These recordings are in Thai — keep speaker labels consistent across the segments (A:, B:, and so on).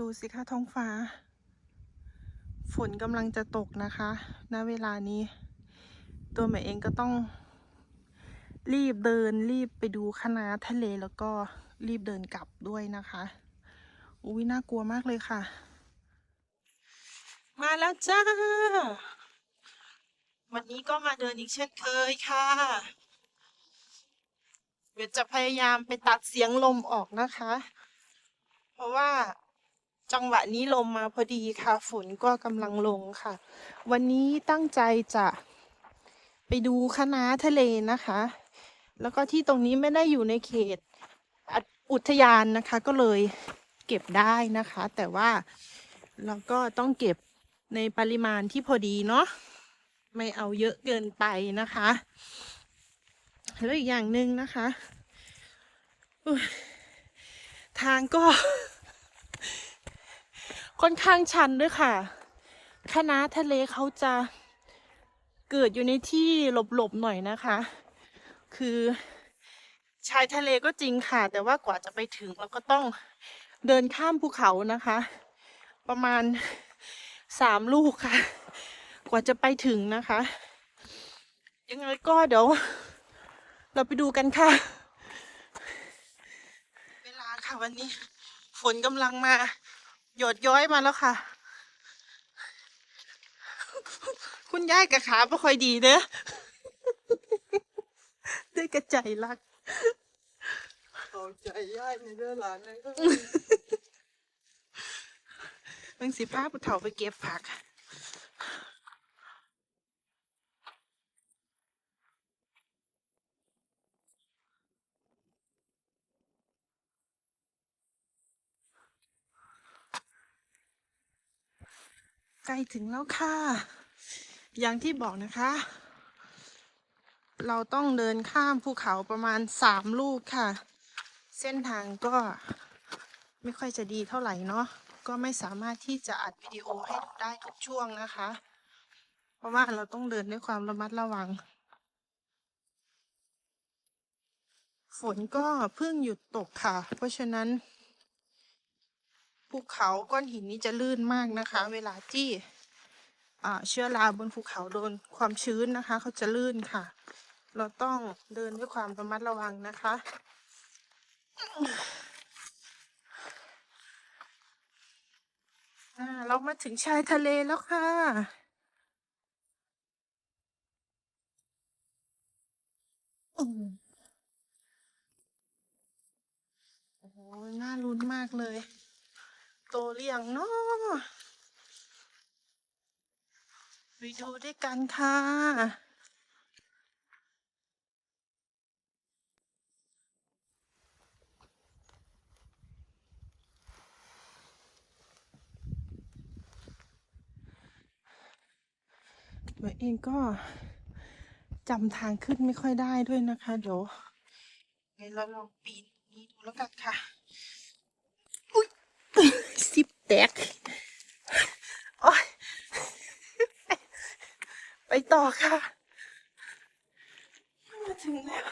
A: ดูสิคะท้องฟ้า ฝนกำลังจะตกนะคะณเวลานี้ ตัวใหม่เองก็ต้อง รีบเดินรีบไปดูคณะทะเลแล้วก็รีบเดินกลับด้วยนะคะ อุ้ยน่ากลัวมากเลยค่ะ มาแล้วจ้า วันนี้ก็มาเดินอีกเช่นเคยค่ะเดี๋ยวจะพยายามไปตัดเสียงลมออกนะคะ เพราะว่า จังหวะนี้ลมมาพอดีค่ะ ฝนก็กำลังลงค่ะ วันนี้ตั้งใจจะไปดูคณะทะเลนะคะ แล้วก็ที่ตรงนี้ไม่ได้อยู่ในเขตอุทยานนะคะ ก็เลยเก็บได้นะคะ แต่ว่าเราก็ต้องเก็บในปริมาณที่พอดีเนาะไม่เอาเยอะเกินไปนะคะ แล้วอีกอย่างหนึ่งนะคะ ทางก็ ค่อนข้างชันด้วยค่ะคณะทะเลเขาจะเกิดอยู่ในที่หลบๆหน่อยนะคะ คือชายทะเลก็จริงค่ะ แต่ว่ากว่าจะไปถึงเราก็ต้องเดินข้ามภูเขานะคะ ประมาณสามลูกค่ะ กว่าจะไปถึงนะคะ ยังไงก็เดี๋ยว เราไปดูกันค่ะ เวลาค่ะวันนี้ ฝนกำลังมา หยดย้อยมาแล้วค่ะ คุณยายกับขาไม่ค่อยดีเด้อด้วยกระใจรัก
B: เอาใจย่ายในเรื่องหลานเลยก็
A: เบิ่งสิพาผู้เฒ่าไปเก็บผัก กล้ถึงแล้วค่ะ อย่างที่บอกนะคะ เราต้องเดินข้ามภูเขาประมาณสามลูกค่ะ เส้นทางก็ไม่ค่อยจะดีเท่าไหร่เนาะก็ไม่สามารถที่จะอัดวิดีโอให้ดูได้ทุกช่วงนะคะ เพราะว่าเราต้องเดินด้วยความระมัดระวัง ฝนก็เพิ่งหยุดตกค่ะ เพราะฉะนั้น ภูเขาก้อนหินนี้จะลื่นมากนะคะ เวลาที่อ่าเชื้อราบนภูเขาโดนความชื้นนะคะเขาจะลื่นค่ะ เราต้องเดินด้วยความระมัดระวังนะคะอ่าเรามาถึงชายทะเลแล้วค่ะอืมโอ้โหน่าลุ้นมากเลย โตหรือยังเนาะไปดูด้วยกันค่ะหนูเองก็จำทางขึ้นไม่ค่อยได้ด้วยนะคะ เดี๋ยวไงเราลองปีนนี้ดูแล้วกันค่ะ แตกโอ๊ยไปต่อค่ะ มาถึงแล้ว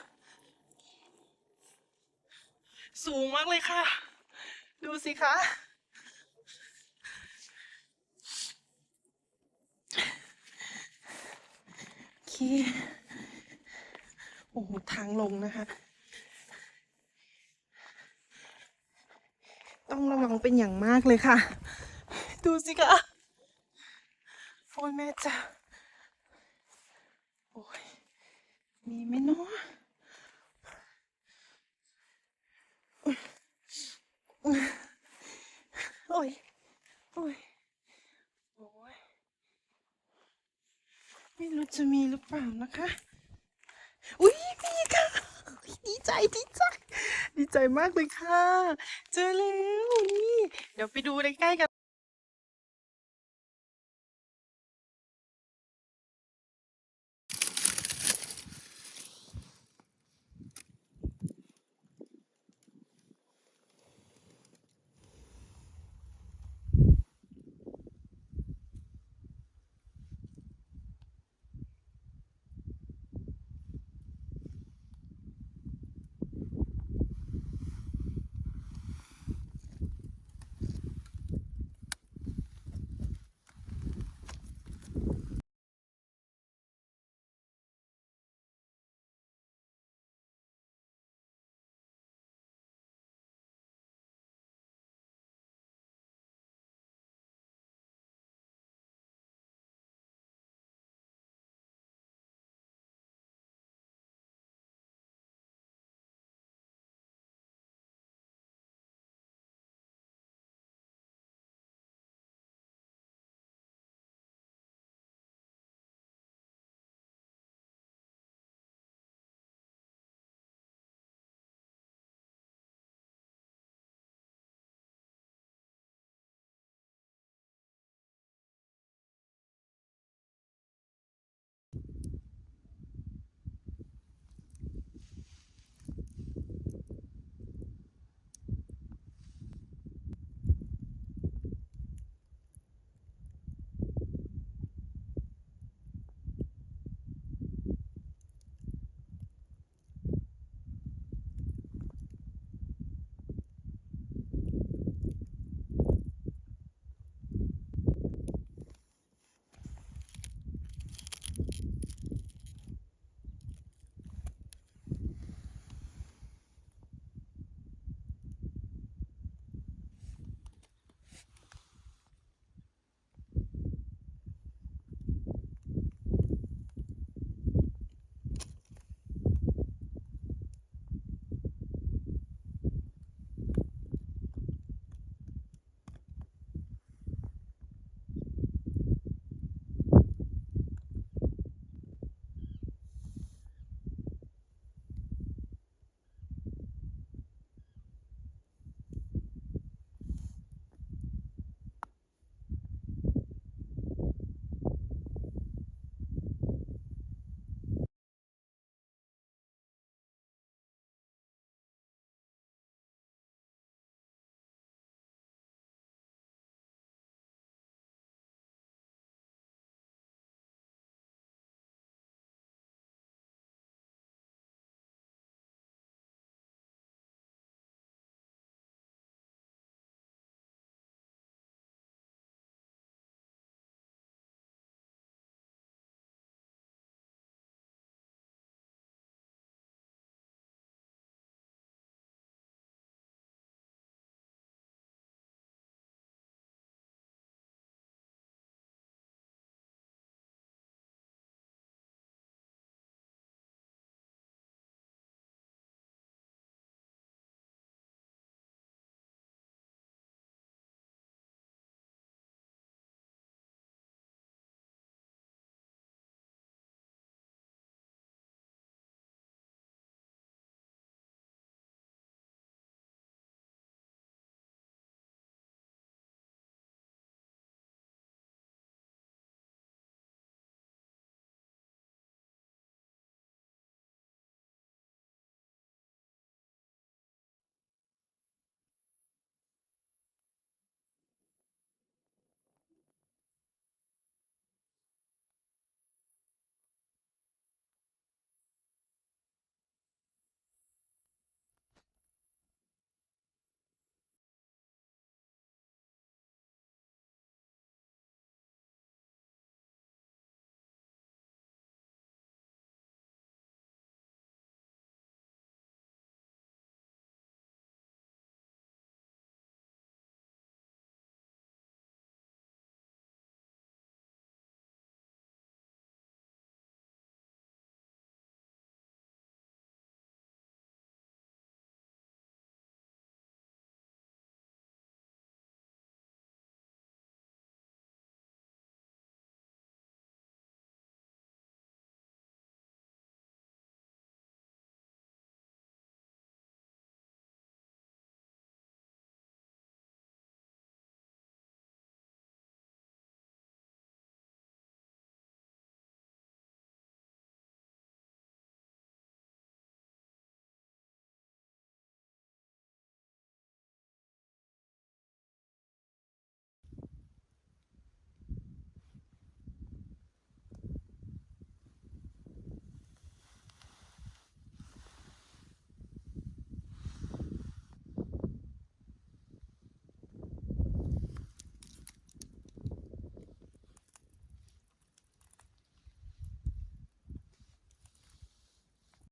A: สูงมากเลยค่ะ ดูสิคะโอเคโอ้โหทางลงนะคะ ต้องระวังเป็นอย่างมากเลยค่ะ ดูสิคะโอ้ยแม่จ้าโอ้ยมีไหมเนาะโอ้ยโอ้ยโอ้ยไม่รู้จะมีหรือเปล่านะคะ อุ้ยมีค่ะดีใจดีใจดี ใจมากเลยค่ะ เจอแล้วนี่ เดี๋ยวไปดูใกล้ๆกัน